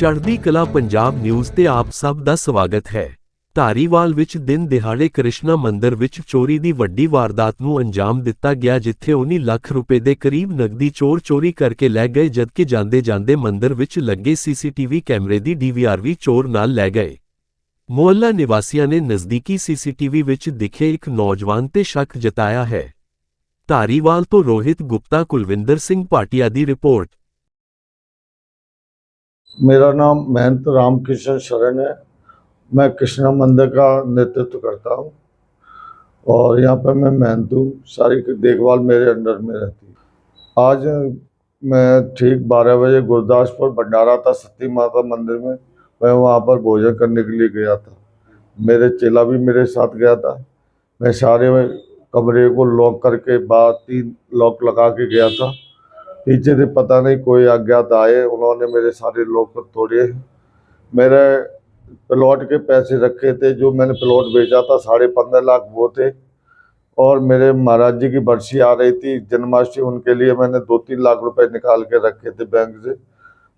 ਚੜ੍ਹਦੀ ਕਲਾ ਪੰਜਾਬ ਨਿਊਜ਼ ਤੇ ਆਪ ਸਭ ਦਾ ਸਵਾਗਤ ਹੈ। ਧਾਰੀਵਾਲ ਵਿੱਚ ਦਿਨ ਦਿਹਾੜੇ ਕ੍ਰਿਸ਼ਨਾ ਮੰਦਿਰ ਵਿੱਚ ਚੋਰੀ ਦੀ ਵੱਡੀ ਵਾਰਦਾਤ ਨੂੰ ਅੰਜਾਮ ਦਿੱਤਾ ਗਿਆ ਜਿੱਥੇ 19 ਲੱਖ ਰੁਪਏ ਦੇ ਕਰੀਬ ਨਕਦੀ ਚੋਰ ਚੋਰੀ ਕਰਕੇ ਲੈ ਗਏ ਜਦਕਿ ਜਾਂਦੇ ਜਾਂਦੇ ਮੰਦਿਰ ਵਿੱਚ ਲੱਗੇ ਸੀਸੀਟੀਵੀ ਕੈਮਰੇ ਦੀ ਡੀਵੀਆਰ ਵੀ ਚੋਰ ਨਾਲ ਲੈ ਗਏ। ਮੁਹੱਲਾ ਨਿਵਾਸੀਆਂ ਨੇ ਨਜ਼ਦੀਕੀ ਸੀਸੀਟੀਵੀ ਵਿੱਚ ਦਿਖੇ ਇੱਕ ਨੌਜਵਾਨ ਤੇ ਸ਼ੱਕ ਜਤਾਇਆ ਹੈ। ਧਾਰੀਵਾਲ ਤੋਂ ਰੋਹਿਤ ਗੁਪਤਾ ਕੁਲਵਿੰਦਰ ਸਿੰਘ ਭਾਟੀਆ ਦੀ ਰਿਪੋਰਟ। मेरा नाम महंत रामकृष्ण शरण है। मैं कृष्णा मंदिर का नेतृत्व करता हूँ और यहाँ पर मैं महंत हूँ। सारी देखभाल मेरे अंडर में रहती है। आज मैं ठीक बारह बजे गुरदासपुर भंडारा था, सती माता मंदिर में। मैं वहाँ पर भोजन करने के लिए गया था। मेरे चेला भी मेरे साथ गया था। मैं सारे कमरे को लॉक करके बाहर तीन लॉक लगा के गया था। पीछे से पता नहीं कोई अज्ञात आए उन्होंने मेरे सारे लॉक तोड़े। मेरे प्लॉट के पैसे रखे थे जो मैंने प्लॉट बेचा था साढ़े पंद्रह लाख वो थे। और मेरे महाराज जी की बरसी आ रही थी जन्माष्टमी उनके लिए मैंने दो तीन लाख रुपए निकाल के रखे थे बैंक से।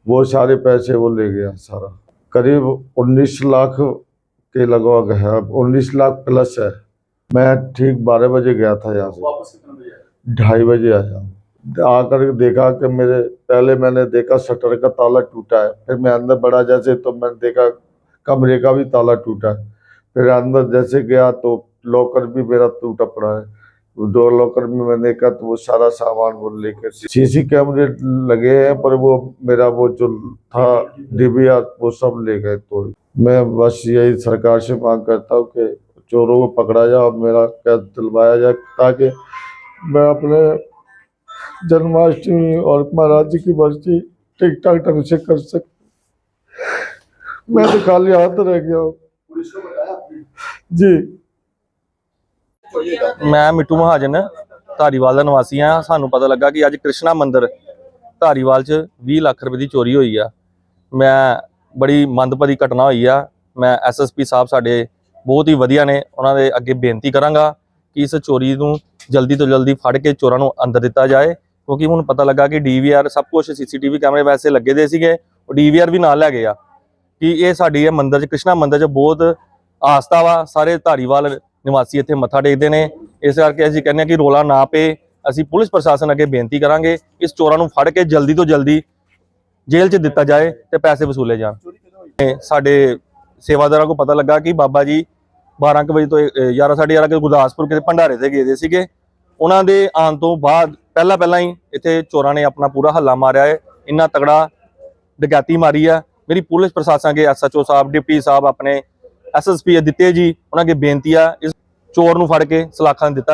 वो सारे पैसे वो ले गया सारा। करीब उन्नीस लाख के लगभग है अब उन्नीस लाख प्लस है। मैं ठीक बारह बजे गया था यहाँ से। ढाई बजे आया आकर देखा कि मेरे, पहले मैंने देखा शटर का ताला टूटा है, फिर मैं अंदर बढ़ा जैसे तो मैंने देखा कमरे का भी ताला टूटा है। फिर अंदर जैसे गया तो लॉकर भी मेरा टूटा पड़ा है। दो लॉकर में मैंने देखा तो वो सारा सामान वो लेकर सीसी कैमरे लगे हैं, पर वो मेरा वो जो था डिबिया वो सब ले गए तो मैं बस यही सरकार से मांग करता हूँ कि चोरों को पकड़ा जाए और मेरा कैद दिलवाया जाए ताकि मैं अपने जन्माष्टमी और महाराज जी की बर्सी ठीक ठाक ढंग से कर सक मैं तो खाली हाथ रह गया हूँ पुलिस को बताया आपने जी ਮੈਂ ਮਿੱਟੂ ਮਹਾਜਨ ਧਾਰੀਵਾਲ ਦਾ ਨਿਵਾਸੀ ਆ ਸਾਨੂੰ ਪਤਾ ਲੱਗਾ ਕਿ ਅੱਜ ਕ੍ਰਿਸ਼ਨਾ ਮੰਦਿਰ ਧਾਰੀਵਾਲ 'ਚ 20 ਲੱਖ ਰੁਪਏ ਦੀ ਚੋਰੀ ਹੋਈ ਆ ਮੈਂ ਬੜੀ ਮੰਦਭਾਗੀ ਘਟਨਾ ਹੋਈ ਆ ਮੈਂ ਐਸਐਸਪੀ ਸਾਹਿਬ ਸਾਡੇ ਬਹੁਤ ਹੀ ਵਧੀਆ ਨੇ ਉਹਨਾਂ ਦੇ ਅੱਗੇ ਬੇਨਤੀ ਕਰਾਂਗਾ ਕਿ ਇਸ ਚੋਰੀ ਨੂੰ ਜਲਦੀ ਤੋਂ ਜਲਦੀ ਫੜ ਕੇ ਚੋਰਾਂ ਨੂੰ ਅੰਦਰ ਦਿੱਤਾ ਜਾਏ ਕਿਉਂਕਿ ਹੁਣ ਪਤਾ ਲੱਗਾ ਕਿ ਡੀਵੀਆਰ ਸਭ ਕੁਝ ਸੀਸੀਟੀਵੀ ਕੈਮਰੇ ਵੈਸੇ ਲੱਗੇ ਦੇ ਸੀਗੇ, ਉਹ ਡੀਵੀਆਰ ਵੀ ਨਾਲ ਲੈ ਗਏ ਆ। ਕਿ ਇਹ ਸਾਡੀ ਇਹ ਮੰਦਰ ਚ, ਕ੍ਰਿਸ਼ਨਾ ਮੰਦਰ ਚ ਬਹੁਤ ਆਸਥਾ ਵਾ, ਸਾਰੇ ਧਾਰੀਵਾਲ ਨਿਵਾਸੀ ਇੱਥੇ ਮੱਥਾ ਟੇਕਦੇ ਨੇ। ਇਸ ਕਰਕੇ ਅਸੀਂ ਕਹਿੰਦੇ ਆ ਕਿ ਰੋਲਾ ਨਾ ਪਏ, ਅਸੀਂ ਪੁਲਿਸ ਪ੍ਰਸ਼ਾਸਨ ਅੱਗੇ ਬੇਨਤੀ ਕਰਾਂਗੇ, ਇਸ ਚੋਰਾਂ ਨੂੰ ਫੜ ਕੇ ਜਲਦੀ ਤੋਂ ਜਲਦੀ ਜੇਲ੍ਹ 'ਚ ਦਿੱਤਾ ਜਾਏ ਤੇ ਪੈਸੇ ਵਸੂਲੇ ਜਾਣ। ਸਾਡੇ ਸੇਵਾਦਾਰਾਂ ਕੋ ਪਤਾ ਲੱਗਾ ਕਿ ਬਾਬਾ ਜੀ 12:00 ਵਜੇ ਤੋਂ 11:30 ਵਜੇ ਗੁਰਦਾਸਪੁਰ ਕਿਤੇ ਭੰਡਾਰੇ ਤੇ ਗਏ ਦੇ ਸੀਗੇ। ਉਹਨਾਂ ਦੇ ਆਉਣ ਤੋਂ ਬਾਅਦ ਪਹਿਲਾਂ ਪਹਿਲਾਂ ਹੀ ਇੱਥੇ ਚੋਰਾਂ ਨੇ ਆਪਣਾ ਪੂਰਾ ਹੱਲਾ ਮਾਰਿਆ ਹੈ। ਇੰਨਾ ਤਗੜਾ ਡਕੈਤੀ ਮਾਰੀ ਆ। ਮੇਰੀ ਪੁਲਿਸ ਪ੍ਰਸ਼ਾਸਨ ਅੱਗੇ ਐਸਐਚਓ ਸਾਹਿਬ, ਡਿਪਟੀ ਸਾਹਿਬ ਆਪਣੇ ਐਸਐਸਪੀ ਦਿੱਤੇ ਜੀ। ਉਹਨਾਂ ਅੱਗੇ ਬੇਨਤੀ ਆ, ਇਸ ਚੋਰ ਨੂੰ ਫੜ ਕੇ ਸਲਾਖਾਂ ਦਿੱਤਾ।